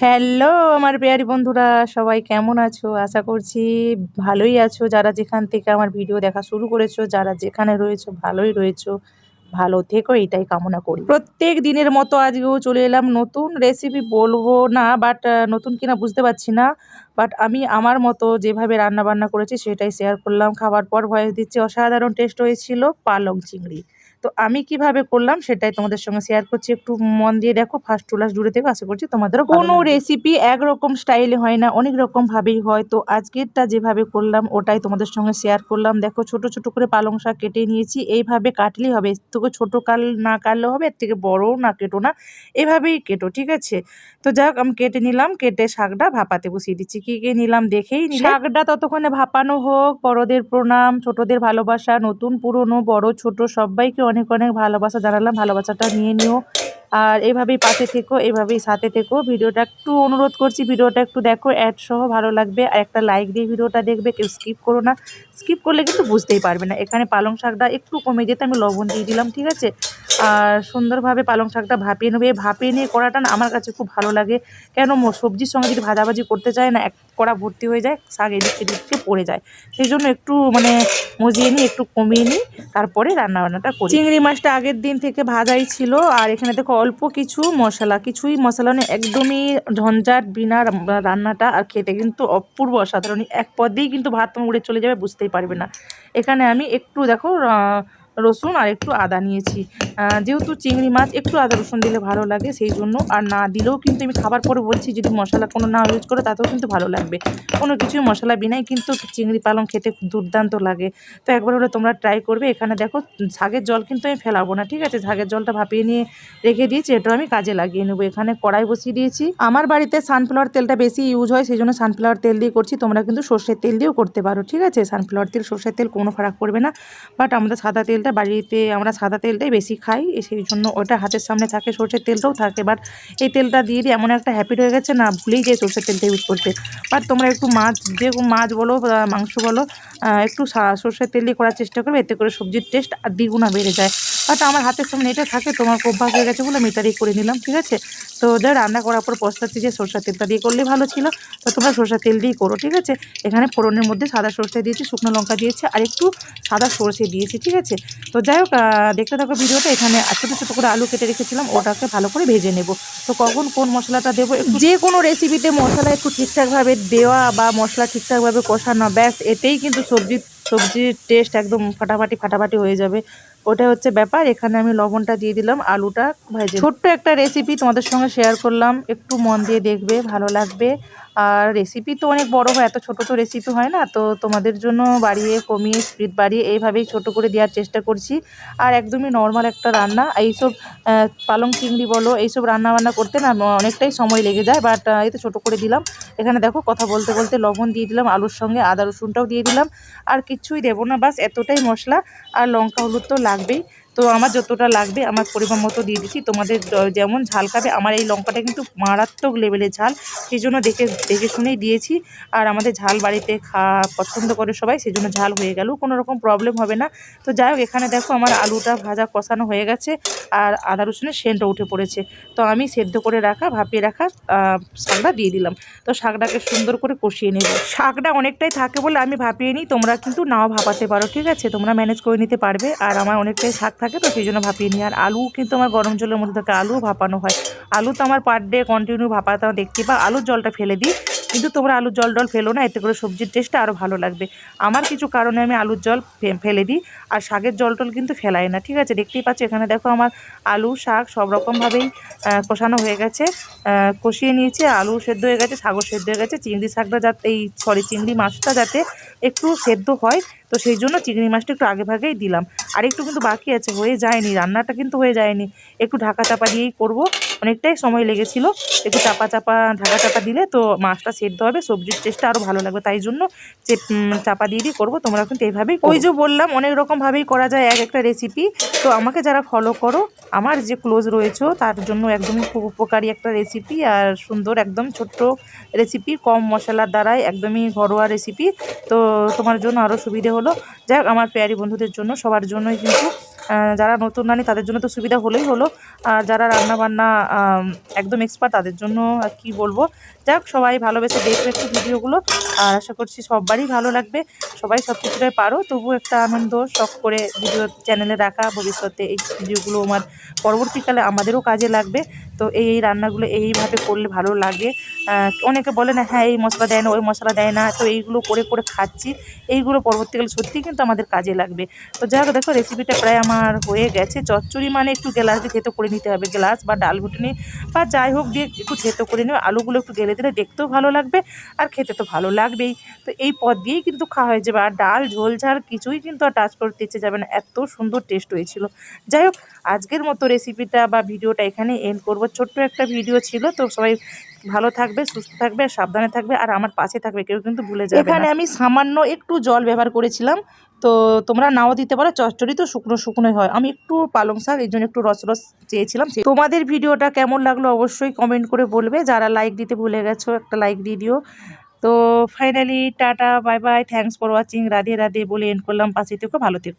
Hello আমার পেয়ারি বন্ধুরা, সবাই কেমন আছো? আশা করছি ভালোই আছো। যারা যেখান থেকে আমার ভিডিও দেখা শুরু করেছ, যারা যেখানে রয়েছো, ভালোই রয়েছো। ভালো থেকো, এটাই কামনা করি। প্রত্যেক দিনের মতো আজকেও চলে এলাম নতুন রেসিপি বলব না বাট নতুন কিনা বুঝতে পারছি না। বাট আমি আমার মতো যেভাবে রান্না বান্না করেছি, সেটাই শেয়ার করলাম। খাবার পর ভয়েস দিচ্ছি। অসাধারণ টেস্ট হয়েছিল পালং চিংড়ি। তো আমি কীভাবে করলাম সেটাই তোমাদের সঙ্গে শেয়ার করছি। একটু মন দিয়ে দেখো ফার্স্ট টু লাস্ট জুড়ে থেকে আশা করছি তোমাদেরও কোনো রেসিপি একরকম স্টাইলে হয় না অনেক রকম ভাবেই হয়। তো আজকেরটা যেভাবে করলাম ওটাই তোমাদের সঙ্গে শেয়ার করলাম। দেখো ছোট ছোট করে পালং শাক কেটে নিয়েছি। এইভাবে কাটলেই হবে। এর থেকে ছোটো কাল না কাটলেও হবে এর থেকে বড়ও না কেটো না এভাবেই কেটো ঠিক আছে? তো যাক আমি কেটে নিলাম কেটে শাকটা ভাপাতে বসিয়ে দিচ্ছি। কি কি নিলাম দেখেই শাকটা ততক্ষণে ভাপানো হোক বড়দের প্রণাম ছোটদের ভালোবাসা নতুন পুরনো বড় ছোট সবাইকে অনেক অনেক ভালোবাসা জানালাম, ভালোবাসাটা নিয়ে নিও। আর এভাবেই পাশে থেকো, এভাবেই সাথে থেকো। ভিডিওটা একটু অনুরোধ করছি, ভিডিওটা একটু দেখো অ্যাড সহ ভালো লাগবে। আর একটা লাইক দিয়ে ভিডিওটা দেখবে, কেউ স্কিপ করো না। স্কিপ করলে কিন্তু বুঝতেই পারবে না। এখানে পালং শাকটা একটু কমে যেতে আমি লবণ দিয়ে দিলাম, ঠিক আছে? আর সুন্দরভাবে পালং শাকটা ভাপিয়ে নেবে। ভাপিয়ে নিয়ে কড়াটা না আমার কাছে খুব ভালো লাগে। কেন সবজির সঙ্গে যদি ভাজাভাজি করতে চায় না, এক কড়া ভর্তি হয়ে যায়, শাক এদিক এদিকে পড়ে যায়। সেই জন্য একটু মানে মজিয়ে নিই একটু কমিয়ে নিই তারপরে রান্নাবান্নাটা করি। চিংড়ি মাছটা আগের দিন থেকে ভাজাই ছিল। আর এখানে দেখো অল্প কিছু মশলা। কিছুই মশলা নেই একদমই ঝঞ্ঝাট বিনা রান্নাটা। আর খেতে কিন্তু অপূর্ব অসাধারণ। এক পদেই কিন্তু ভাত উড়ে চলে যাবে, বুঝতেই পারবে না। এখানে আমি একটু দেখো রসুন আর একটু আদা নিয়েছি। যেহেতু চিংড়ি মাছ, একটু আদা রসুন দিলে ভালো লাগে, সেই জন্য আর না দিলেও কিন্তু আমি খাবার পরে বলছি, যদি মশলা কোনো না ইউজ করে তাতেও কিন্তু ভালো লাগবে। কোনো কিছুই মশলা বিনাই কিন্তু চিংড়ি পালং খেতে দুর্দান্ত লাগে। তো একবার হলে তোমরা ট্রাই করবে। এখানে দেখো, ঝাগের জল কিন্তু আমি ফেলাবো না, ঠিক আছে? ঝাগের জলটা ভাপিয়ে নিয়ে রেখে দিয়েছি, এটাও আমি কাজে লাগিয়ে নেব। এখানে কড়াই বসিয়ে দিয়েছি। আমার বাড়িতে সানফ্লাওয়ার তেলটা বেশি ইউজ হয় সেই জন্য সানফ্লাওয়ার তেল দিয়ে করছি। তোমরা কিন্তু সর্ষের তেল দিয়েও করতে পারো, ঠিক আছে? সানফ্লাওয়ার তেল, সর্ষের তেল কোনো ফারাক পড়বে না। বাট আমাদের সাদা তেলটা বাড়িতে আমরা সাদা তেলটাই বেশি খাই সেই জন্য ওটা হাতের সামনে থাকে, সর্ষের তেলটাও থাকে বাট এই তেলটা দিয়ে দিয়ে এমন একটা হ্যাপিট হয়ে গেছে না, ভুলেই যাই সর্ষের তেলটা ইউজ করতে। বাট তোমরা একটু মাছ, যে মাছ বলো মাংস বলো একটু সর্ষের তেল দিয়ে করার চেষ্টা করবে, এতে করে সবজির টেস্ট আর দ্বিগুণা বেড়ে যায়। বাট আমার হাতের সামনে এটা থাকে, তোমার অভ্যাস হয়ে গেছে বলে আমি এটাই করে নিলাম, ঠিক আছে? তো যাই রান্না করার পর পস্তাচ্ছি যে সরষের তেলটা দিয়ে করলে ভালো ছিল। তো তোমরা সরষের তেল দিয়েই করো, ঠিক আছে? এখানে ফোড়নের মধ্যে সাদা সরষে দিয়েছি, শুকনো লঙ্কা দিয়েছি, আর একটু সাদা সরষে দিয়েছি, ঠিক আছে? তো যাই হোক দেখতে থাকো ভিডিওটা, এখানে ছোটো ছোটো করে আলু কেটে রেখেছিলাম, ওটাকে ভালো করে ভেজে নেব। তো কখন কোন মশলাটা দেবো যে কোনো রেসিপিতে মশলা একটু ঠিকঠাকভাবে দেওয়া বা মশলা ঠিকঠাকভাবে কষানো, ব্যাস, এতেই কিন্তু সবজির সবজির টেস্ট একদম ফাটাফাটি ফাটাফাটি হয়ে যাবে। ওটা হচ্ছে ব্যাপার। এখানে আমি লবণটা দিয়ে দিলাম আলুটা। ভেজে ছোট্ট একটা রেসিপি তোমাদের সঙ্গে শেয়ার করলাম। একটু মন দিয়ে দেখবে ভালো লাগবে। আর রেসিপি তো অনেক বড় হয় এত ছোটো তো রেসিপি হয় না। তো তোমাদের জন্য বাড়িয়ে কমিয়ে স্পিড বাড়িয়ে এইভাবেই ছোট করে দেওয়ার চেষ্টা করছি। আর একদমই নর্মাল একটা রান্না। এইসব পালং চিংড়ি বলো এইসব রান্না বান্না করতে না অনেকটাই সময় লেগে যায়। বাট এই তো ছোটো করে দিলাম। এখানে দেখো কথা বলতে বলতে লবণ দিয়ে দিলাম আলুর সঙ্গে আদা রসুনটাও দিয়ে দিলাম। আর কিচ্ছুই দেবো না বাস এতটাই মশলা। আর লঙ্কা হলুদ তো লাগবেই তো আমার যতটা লাগবে, আমার পরিমাণ মতো দিয়ে দিচ্ছি। তোমাদের যেমন ঝাল খাবে, আমার এই লঙ্কাটা কিন্তু মারাত্মক লেভেলের ঝাল। সেই জন্য দেখে দেখে শুনেই দিয়েছি। আর আমাদের ঝাল বাড়িতে খা, পছন্দ করে সবাই সেই জন্য ঝাল হয়ে গেল। কোনো রকম প্রবলেম হবে না। তো যাই হোক, এখানে দেখো আমার আলুটা ভাজা কষানো হয়ে গেছে। আর আদা রসুনের সেন্টও উঠে পড়েছে। তো আমি সেদ্ধ করে রাখা, ভাপিয়ে রাখা শাকটা দিয়ে দিলাম। তো শাকটাকে সুন্দর করে কষিয়ে নেব। শাকটা অনেকটাই থাকে বলে আমি ভাপিয়ে নিই, তোমরা কিন্তু নাও ভাপাতে পারো, ঠিক আছে? তোমরা ম্যানেজ করে নিতে পারবে। আর আমার অনেকটাই শাক থাকে তো সেই জন্য ভাপিয়ে নিই। আর আলু কিন্তু আমার গরম জলের মধ্যে থাকে আলু ভাপানো হয়। আলু তো আমার পার ডে কন্টিনিউ ভাপাতে দেখতে পা আলুর জলটা ফেলে দিই। কিন্তু তোমরা আলুর জল টল ফেলো না, এতে করে সবজির টেস্টটা আরও ভালো লাগবে। আমার কিছু কারণে আমি আলুর জল ফেলে দিই, আর শাকের জল টল কিন্তু ফেলাই না, ঠিক আছে? দেখতেই পাচ্ছ, এখানে দেখো আমার আলু, শাক সব রকমভাবেই কষানো হয়ে গেছে। কষিয়ে নিয়েছে, আলু সেদ্ধ হয়ে গেছে, শাকও সেদ্ধ হয়ে গেছে। চিংড়ি শাকটা যাতে, এই সরি চিংড়ি মাছটা যাতে একটু সেদ্ধ হয়, তো সেই জন্য চিংড়ি মাছটা একটু আগে ভাগেই দিলাম। আর একটু কিন্তু বাকি আছে, হয়ে যায়নি, রান্নাটা কিন্তু হয়ে যায়নি। একটু ঢাকা চাপা দিয়েই করব। অনেকটাই সময় লেগেছিল। একটু চাপা চাপা, ঢাকা চাপা দিলে তো মাছটা সেদ্ধ হবে, সবজির টেস্টটা আরও ভালো লাগবে। তাই জন্য চাপা দিয়ে দিয়ে করব, তোমরা কিন্তু এইভাবেই ওই যে বললাম, অনেক রকমভাবেই করা যায় এক একটা রেসিপি তো আমাকে যারা ফলো করো, আমার যে ক্লোজ রয়েছে, তার জন্য একদমই খুব উপকারী একটা রেসিপি আর সুন্দর, একদম ছোট্ট রেসিপি কম মশলার দ্বারাই একদমই ঘরোয়া রেসিপি তো তোমার জন্য আরও সুবিধে হলো। যাই আমার পেয়ারি বন্ধুদের জন্য, সবার জন্যই কিন্তু যারা নতুন রানি তাদের জন্য তো সুবিধা হলেই হলো। আর যারা রান্না বান্না একদম এক্সপার্ট তাদের জন্য কি বলব। যাক, সবাই ভালোবেসে দেখবে একটু ভিডিওগুলো। আর আশা করছি সববারই ভালো লাগবে। সবাই সব কিছুটাই পারো। তবু একটা আনন্দ, শখ করে ভিডিও চ্যানেলে রাখা। ভবিষ্যতে এই ভিডিওগুলো আমার পরবর্তীকালে আমাদেরও কাজে লাগবে। তো এই এই রান্নাগুলো এইভাবে করলে ভালো লাগে। অনেকে বলে না হ্যাঁ এই মশলা দেয় না, ওই মশলা দেয় না। তো এইগুলো করে করে খাচ্ছি। এইগুলো পরবর্তীকালে সত্যিই কিন্তু আমাদের কাজে লাগবে। তো যাই হোক, দেখো রেসিপিটা প্রায় আমার হয়ে গেছে। চচ্চড়ি মানে একটু গ্লাস দিয়ে থেতো করে নিতে হবে। গ্লাস বা ডাল ঘুটনি বা যাই হোক দিয়ে একটু থেতো করে নেবে। আলুগুলো একটু গেলে দিলে দেখতেও ভালো লাগবে আর খেতে তো ভালো লাগবেই। তো এই পদ দিয়েই কিন্তু খাওয়া হয়ে যাবে। আর ডাল, ঝোল, ঝাল কিছুই কিন্তু আর টাচ করতে ইচ্ছে যাবে না। এত সুন্দর টেস্ট হয়েছিল। যাই হোক, আজকের মতো রেসিপিটা বা ভিডিওটা এখানে এন্ড করব। ছোট্ট একটা ভিডিও ছিল। তো সবাই ভালো থাকবে, সুস্থ থাকবে, সাবধানে থাকবে। আর আমার পাশে থাকবে, কেউ কিন্তু ভুলে যাবে এখানে আমি সামান্য একটু জল ব্যবহার করেছিলাম। তো তোমরা নাও দিতে পারো। চচ্চড়ি তো শুকনো শুকনোই হয়। আমি একটু পালং শাক, এই জন্য একটু রস রস চেয়েছিলাম। তোমাদের ভিডিওটা কেমন লাগল অবশ্যই কমেন্ট করে বলবে। যারা লাইক দিতে ভুলে গেছো, একটা লাইক দিয়ে দিও। তো finally tata bye bye thanks for watching Radhe Radhe বলে এন্ড করলাম। পাশে থেকে, ভালো থেকো।